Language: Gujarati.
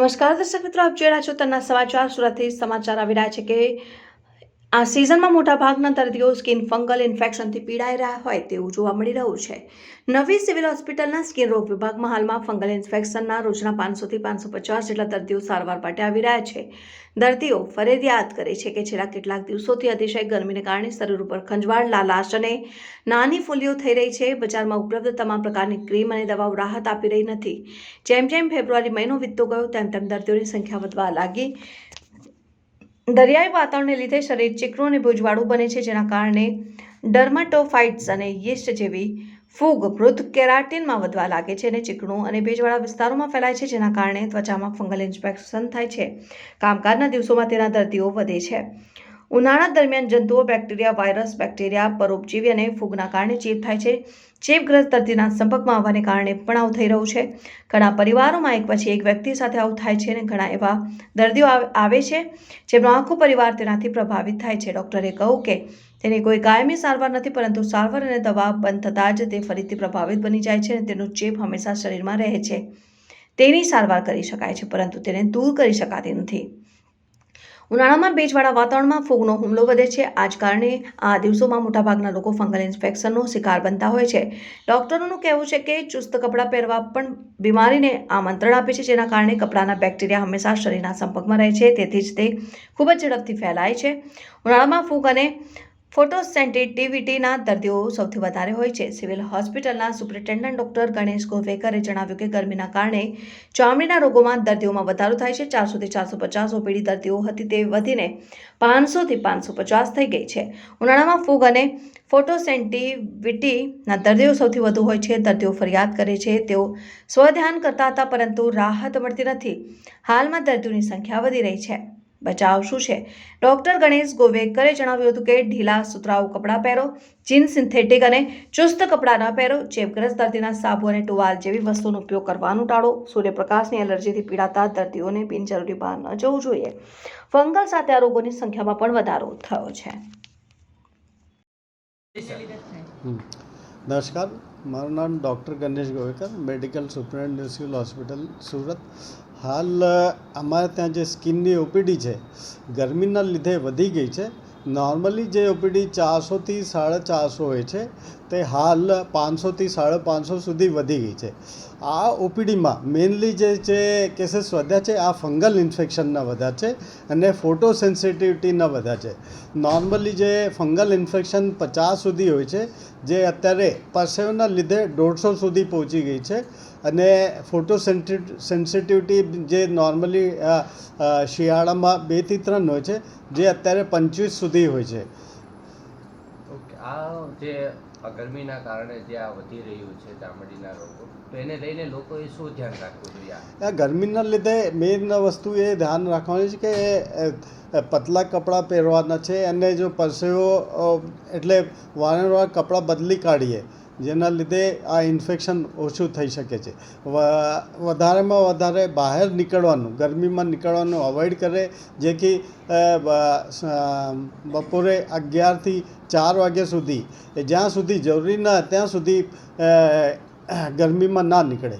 નમસ્કાર, દર્શક મિત્રો, આપ જોઈ રહ્યા છો તના સમાચાર. સુરતથી સમાચાર આવી રહ્યા છે કે આ સિઝનમાં મોટાભાગના દર્દીઓ સ્કિન ફંગલ ઇન્ફેક્શનથી પીડાઈ રહ્યા હોય તેવું જોવા મળી રહ્યું છે. નવી સિવિલ હોસ્પિટલના સ્કિન રોગ વિભાગમાં હાલમાં ફંગલ ઇન્ફેક્શનના રોજના પાંચસોથી પાંચસો પચાસ જેટલા દર્દીઓ સારવાર માટે આવી રહ્યા છે. દર્દીઓ ફરિયાદ કરે છે કે છેલ્લા કેટલાક દિવસોથી અતિશય ગરમીને કારણે શરીર ઉપર ખંજવાળ, લાલાશ અને નાની ફૂલીઓ થઈ રહી છે. બજારમાં ઉપલબ્ધ તમામ પ્રકારની ક્રીમ અને દવાઓ રાહત આપી રહી નથી. જેમ જેમ ફેબ્રુઆરી મહિનો વીતતો ગયો, તેમ તેમ દર્દીઓની સંખ્યા વધવા લાગી દરિયાઈ વાતાવરણને લીધે શરીર ચીકણું અને ભુજવાળું બને છે, જેના કારણે ડર્માટોફાઇટ્સ અને યીસ્ટ જેવી ફૂગ મૃત કેરાટીનમાં વધવા લાગે છે અને ચીકણું અને ભેજવાળા વિસ્તારોમાં ફેલાય છે, જેના કારણે ત્વચામાં ફંગલ ઇન્ફેક્શન થાય છે. કામકાજના દિવસોમાં તેના દર્દીઓ વધે છે. ઉનાળા દરમિયાન જંતુઓ, બેક્ટેરિયા, વાયરસ, બેક્ટેરિયા, પરોપજીવી અને ફૂગના કારણે ચેપ થાય છે. ચેપગ્રસ્ત દર્દીના સંપર્કમાં આવવાને કારણે પણ આવું થઈ રહ્યું છે. ઘણા પરિવારોમાં એક પછી એક વ્યક્તિ સાથે આવું થાય છે અને ઘણા એવા દર્દીઓ આવ- છે, જેમનો આખો પરિવાર તેનાથી પ્રભાવિત થાય છે. ડૉક્ટરે કહ્યું કે તેની કોઈ કાયમી સારવાર નથી, પરંતુ સારવાર અને દવા બંધ થતાં જ તે ફરીથી પ્રભાવિત બની જાય છે અને તેનો ચેપ હંમેશા શરીરમાં રહે છે. તેની સારવાર કરી શકાય છે, પરંતુ તેને દૂર કરી શકાતી નથી. ઉનાળામાં ભેજવાળા વાતાવરણમાં ફૂગનો હુમલો વધે છે. આ જ કારણે આ દિવસોમાં મોટાભાગના લોકો ફંગલ ઇન્ફેક્શનનો શિકાર બનતા હોય છે. ડૉક્ટરોનું કહેવું છે કે ચુસ્ત કપડાં પહેરવા પણ બીમારીને આમંત્રણ આપે છે, જેના કારણે કપડાના બેક્ટેરિયા હંમેશા શરીરના સંપર્કમાં રહે છે. તેથી જ તે ખૂબ જ ઝડપથી ફેલાય છે. ઉનાળામાં ફૂગ અને ફોટોસેન્સિટિવિટીના દર્દીઓ સૌથી વધારે હોય છે. સિવિલ હોસ્પિટલના સુપ્રિન્ટેન્ડન્ટ ડોક્ટર ગણેશ ગોવેકરે જણાવ્યું કે ગરમીના કારણે ચામડીના રોગોમાં દર્દીઓમાં વધારો થાય છે. ચારસોથી ચારસો પચાસ ઓપીડી દર્દીઓ હતી તે વધીને પાંચસોથી પાંચસો પચાસ થઈ ગઈ છે. ઉનાળામાં ફૂગ અને ફોટોસેન્ટિવિટીના દર્દીઓ સૌથી વધુ હોય છે. દર્દીઓ ફરિયાદ કરે છે. તેઓ સ્વધ્યાન કરતા હતા, પરંતુ રાહત મળતી નથી. હાલમાં દર્દીઓની સંખ્યા વધી રહી છે. બચાવ શું છે? ડોક્ટર ગણેશ ગોવેકરે જણાવ્યું હતું કે ઢીલા સુતરાઉ કપડાં પહેરો, જીન સિન્થેટિક અને ચુસ્ત કપડાં ન પહેરો, ચેપગ્રસ્ત દર્દીના સાબુ અને ટુવાલ જેવી વસ્તુનો ઉપયોગ કરવાનું ટાળો. સૂર્યપ્રકાશની એલર્જીથી પીડાતા દર્દીઓને બિનજરૂરી બહાર ન જવું જોઈએ. ફંગલ સાથે આ રોગોની સંખ્યામાં પણ વધારો થયો છે. નમસ્કાર, મારું નામ doctor Ganesh Govekar, medical superintendent civil hospital, Surat. હાલ, અમારે ત્યાં જે સ્કિનની ઓપીડી છે, ગરમીના લીધે વધી ગઈ છે. નોર્મલી જે ઓપીડી ચારસોથી સાડા ચારસો હોય છે. તે હાલ પાંચસોથી સાડા પાંચસો સુધી વધી ગઈ છે. આ ઓપીડીમાં મેઇનલી જે છે કેસીસ વધ્યા છે, આ ફંગલ ઇન્ફેક્શનના વધ્યા છે અને ફોટો સેન્સિટિવિટીના વધ્યા છે. નોર્મલી જે ફંગલ ઇન્ફેક્શન પચાસ સુધી હોય છે, જે અત્યારે પરસેવના લીધે દોઢસો સુધી પહોંચી ગઈ છે અને ફોટો સેન્સિટિવિટી જે નોર્મલી શિયાળામાં બેથી ત્રણ હોય છે, જે અત્યારે પંચવીસ સુધી હોય છે. આ જે ગરમીના કારણે જે આ વધી રહ્યું છે ચામડીના રોગો, તો એને લઈને લોકોએ શું ધ્યાન રાખવું જોઈએ ગરમીના લીધે મેઇન વસ્તુ એ ધ્યાન રાખવાની છે કે પતલા કપડાં પહેરવાના છે અને જો પરસેવો એટલે વારંવાર કપડાં બદલી કાઢીએ. જેના લીધે આ ઇન્ફેક્શન ઓછું થઈ શકે છે. વધારેમાં વધારે બહાર નીકળવાનું, ગરમીમાં નીકળવાનું અવોઇડ કરે. જેથી બપોરે અગિયારથી ચાર વાગ્યા સુધી જ્યાં સુધી જરૂરી ના, ત્યાં સુધી ગરમીમાં ના નીકળે.